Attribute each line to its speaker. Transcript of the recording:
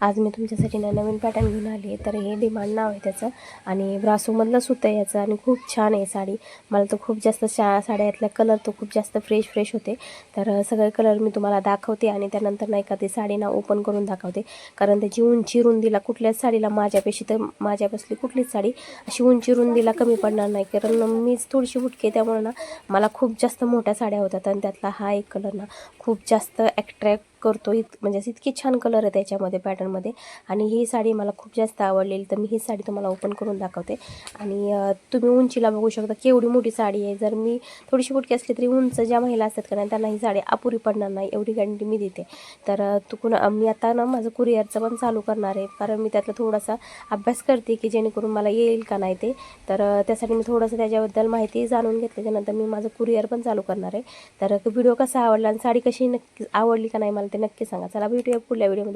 Speaker 1: आज मी तुमच्यासाठी ना नवीन पॅटर्न घेऊन आली आहे. तर हे डिमांड नाव आहे त्याचं. आणि ब्रासोमधलं सुतं आहे याचं. आणि खूप छान आहे साडी. मला तर खूप जास्त शा साड्यातला कलर तो खूप जास्त फ्रेश फ्रेश होते. तर सगळे कलर मी तुम्हाला दाखवते आणि त्यानंतर नाही का ते साडी ना ओपन करून दाखवते. कारण त्याची उंची रुंदीला कुठल्याच साडीला माझ्यापेशी तर माझ्यापासली कुठलीच साडी अशी उंची रुंदीला कमी पडणार नाही. कारण मीच थोडीशी उठके त्यामुळे ना मला खूप जास्त मोठ्या साड्या होतात. आणि त्यातला हा एक कलर ना खूप जास्त ॲट्रॅक्ट करतो. इत म्हणजे असं इतकी छान कलर आहे त्याच्यामध्ये पॅटर्नमध्ये आणि ही साडी मला खूप जास्त आवडलेली तर मी ही साडी तुम्हाला ओपन करून दाखवते. आणि तुम्ही उंचीला बघू शकता केवढी मोठी साडी आहे. जर मी थोडीशी मोठी असली तरी उंच ज्या महिला असतात का नाही त्यांना ही साडी अपुरी पडणार नाही एवढी गॅरंटी मी देते. तर तुकून मी आता ना माझं कुरिअरचं पण चालू करणार आहे. कारण मी त्यातला थोडासा अभ्यास करते की जेणेकरून मला येईल का नाही ते. तर त्यासाठी मी थोडंसं त्याच्याबद्दल माहिती जाणून घेतल्याच्यानंतर मी माझं कुरिअर पण चालू करणार आहे. तर व्हिडिओ कसा आवडला आणि साडी कशी नक्की आवडली का नाही मला ते नक्की सांगा. चला भेटूया पुढल्या व्हिडिओमध्ये